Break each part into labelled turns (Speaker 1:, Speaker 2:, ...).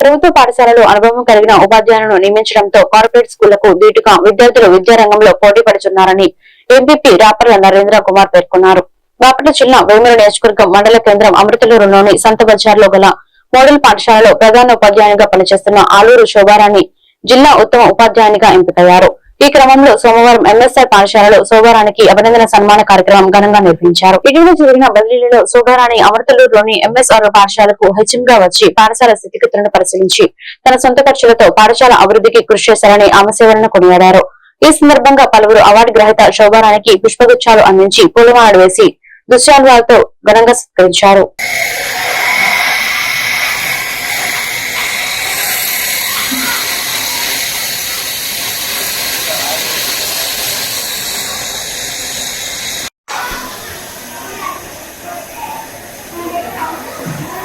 Speaker 1: ప్రభుత్వ పాఠశాలలు అనుభవం కలిగిన ఉపాధ్యాయులను నియమించడంతో కార్పొరేట్ స్కూళ్ళకు దీటుగా విద్యార్థులు విద్యారంగంలో పోటీ పడుతున్నారని ఎంపీపీ రాపర్ల నరేంద్ర కుమార్ పేర్కొన్నారు. బాపట్ల జిల్లా వేమూరు నియోజకవర్గం మండల కేంద్రం అమృతలూరులోని సంత బజార్లో గల మోడల్ పాఠశాలలో ప్రధాన ఉపాధ్యాయునిగా పనిచేస్తున్న ఆలూరు శోభారాణి జిల్లా ఉత్తమ ఉపాధ్యాయునిగా ఎంపికయ్యారు. ఈ క్రమంలో సోమవారం ఎంఎస్ఐ పాఠశాలలో శోభారానికి అభినందన సన్మాన కార్యక్రమం ఘనంగా నిర్వహించారు. ఇటీవల జరిగిన బదిలీలలో శోభారాణి అమృతలూరులోని ఎంఎస్ఆర్ పాఠశాలకు హెచ్ఎం గా వచ్చి పాఠశాల స్థితిగతులను పరిశీలించి తన సొంత ఖర్చులతో పాఠశాల అభివృద్ధికి కృషి చేశారని ఆమె సేవలను కొనియాడారు. ఈ సందర్భంగా పలువురు అవార్డు గ్రహీత శోభారానికి పుష్పగుచ్చాలు అందించి పూలమాలలు వేసి దుశ్యాలతో ఘనంగా సత్కరించారు.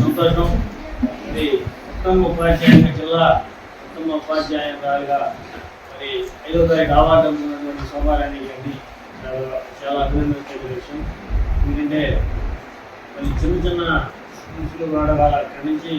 Speaker 2: సంతోషం ఇది ఉత్తమ ఉపాధ్యాయుని జిల్లా ఉత్తమ ఉపాధ్యాయురాలుగా మరి ఐదో తారీఖు అవార్డు అందుకున్నటువంటి సోమారాణి గారిని చాలా చాలా అభినందించే విషయం ఎందుకంటే మరి చిన్న చిన్న స్కూల్స్లో కూడా వాళ్ళ అక్కడి నుంచి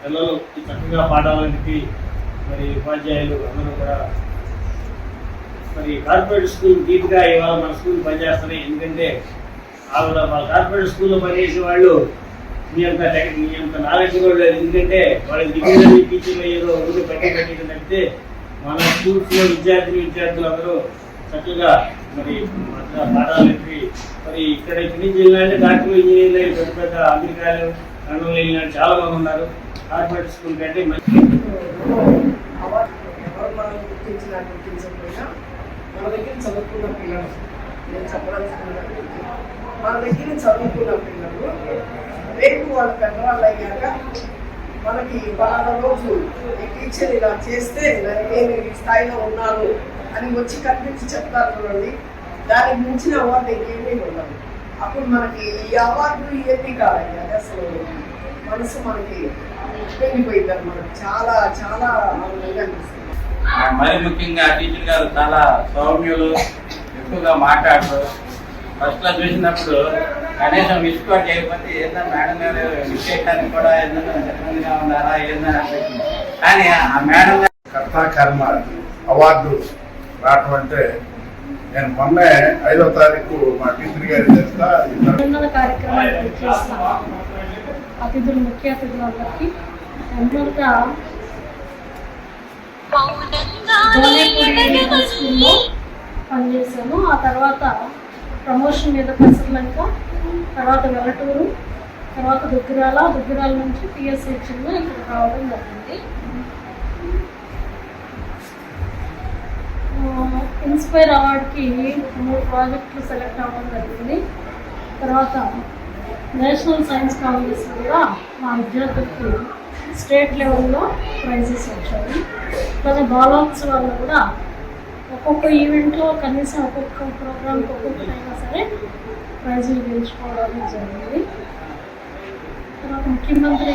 Speaker 2: పిల్లలు చక్కగా పాఠాలకి మరి ఉపాధ్యాయులు అందరూ కూడా మరి కార్పొరేట్ స్కూల్ గీట్గా ఇవాళ మన స్కూల్ పనిచేస్తున్నాయి. ఎందుకంటే ఆవిడ మా కార్పొరేట్ స్కూల్లో పనిచేసే వాళ్ళు మీ అంత మీ అంత నాలెడ్జ్ కూడా లేదు. ఎందుకంటే వాళ్ళకి డిగ్రీ టీచర్లు ఏదో ఊరు పెట్టి పెట్టడం తప్పితే మన స్కూల్స్లో విద్యార్థులు విద్యార్థులు అందరూ చక్కగా మరి పాఠాలు మరి ఇక్కడ ఇక్కడి నుంచి వెళ్ళాలంటే డాక్టర్ ఇంజనీర్లు పెద్ద పెద్ద అమెరికాలు లండన్లో వెళ్ళిన చాలా మంది ఉన్నారు. కార్పొరేట్ స్కూల్ కంటే మంచి
Speaker 3: గుర్తించినా గుర్తించకపోయినా మన దగ్గర చదువుకున్న పిల్లలు నేను చెప్పదలుచుకున్నాను మన దగ్గర చదువుకున్న పిల్లలు రేపు వాళ్ళ పెద్దవాళ్ళు అయ్యాక మనకి పలానా రోజు ఈ టీచర్ ఇలా చేస్తే నేను ఈ స్థాయిలో ఉన్నాను అని వచ్చి కనిపించి చెప్తారు చూడండి. దానికి మించిన అవార్డు ఇంకేమీ ఉండదు. అప్పుడు మనకి ఈ అవార్డు ఇవన్నీ కాదండి అది అసలు మనసు మనకి వెళ్ళిపోయింది అనమాట చాలా చాలా ఆనందంగా అనిపిస్తుంది.
Speaker 4: మరి ముఖ్యంగా టీచర్ గారు చాలా సౌమ్యులు ఎక్కువగా మాట్లాడరు. ఫస్ట్లో చూసినప్పుడు కనీసం మిస్ కూడా చేయకపోతే ఏదైనా మేడం గారు మిస్ చేయడానికి కూడా ఏదైనా ఇబ్బందిగా ఉన్నారా ఏదైనా అనిపించింది కానీ ఆ మేడం గారు
Speaker 5: కర్త కర్మ అవార్డు రావటం అంటే నేను మొన్నే ఐదో తారీఖు మా టీచర్ గారి చేస్తా
Speaker 6: అతిథులు ముఖ్య అతిథులందరికీ స్కూల్లో పనిచేశాను ఆ తర్వాత ప్రమోషన్ మీద పెసర్లంక తర్వాత వెల్లటూరు తర్వాత దుగ్గిరాల దుగ్గిరాల నుంచి టీఎస్హెచ్లో ఇక్కడ రావడం జరిగింది. ఇన్స్పైర్ అవార్డ్కి మూడు ప్రాజెక్టులు సెలెక్ట్ అవ్వడం జరిగింది. తర్వాత నేషనల్ సైన్స్ కాంగ్రెస్ కూడా మా విద్యార్థులకి స్టేట్ లెవెల్లో ప్రైజెస్ వచ్చాయి. అలాగే బాలోత్సవాల్లో కూడా ఒక్కొక్క ఈవెంట్లో కనీసం ఒక్కొక్క ప్రోగ్రామ్కి అయినా సరే ప్రైజులు గెలుచుకోవడం జరిగింది. తర్వాత ముఖ్యమంత్రి